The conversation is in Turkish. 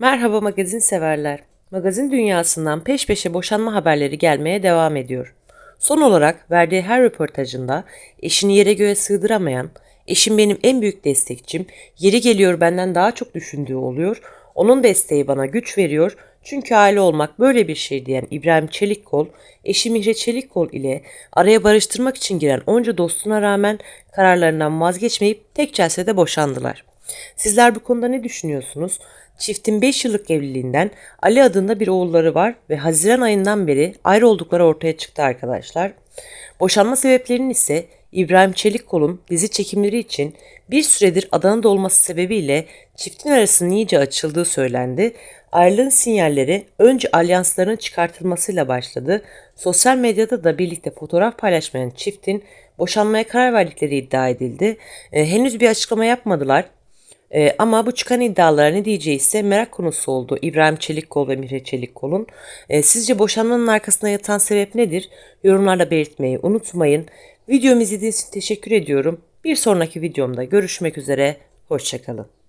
Merhaba magazin severler. Magazin dünyasından peş peşe boşanma haberleri gelmeye devam ediyor. Son olarak verdiği her röportajında eşini yere göğe sığdıramayan, eşim benim en büyük destekçim, yeri geliyor benden daha çok düşündüğü oluyor, onun desteği bana güç veriyor çünkü aile olmak böyle bir şey diyen İbrahim Çelikkol, eşi Mihre Çelikkol ile araya barıştırmak için giren onca dostuna rağmen kararlarından vazgeçmeyip tek celsede boşandılar. Sizler bu konuda ne düşünüyorsunuz? Çiftin 5 yıllık evliliğinden Ali adında bir oğulları var ve Haziran ayından beri ayrı oldukları ortaya çıktı arkadaşlar. Boşanma sebeplerinin ise İbrahim Çelikkol'un dizi çekimleri için bir süredir Adana'da olması sebebiyle çiftin arasının iyice açıldığı söylendi. Ayrılığın sinyalleri önce alyansların çıkartılmasıyla başladı. Sosyal medyada da birlikte fotoğraf paylaşmayan çiftin boşanmaya karar verdikleri iddia edildi. Ee, henüz bir açıklama yapmadılar. Ee, ama bu çıkan iddialara ne diyeceği merak konusu oldu İbrahim Çelikkol ve Mihre Çelikkol'un. Ee, sizce boşanmanın arkasında yatan sebep nedir? Yorumlarla belirtmeyi unutmayın. Videomu izlediğiniz için teşekkür ediyorum. Bir sonraki videomda görüşmek üzere. Hoşçakalın.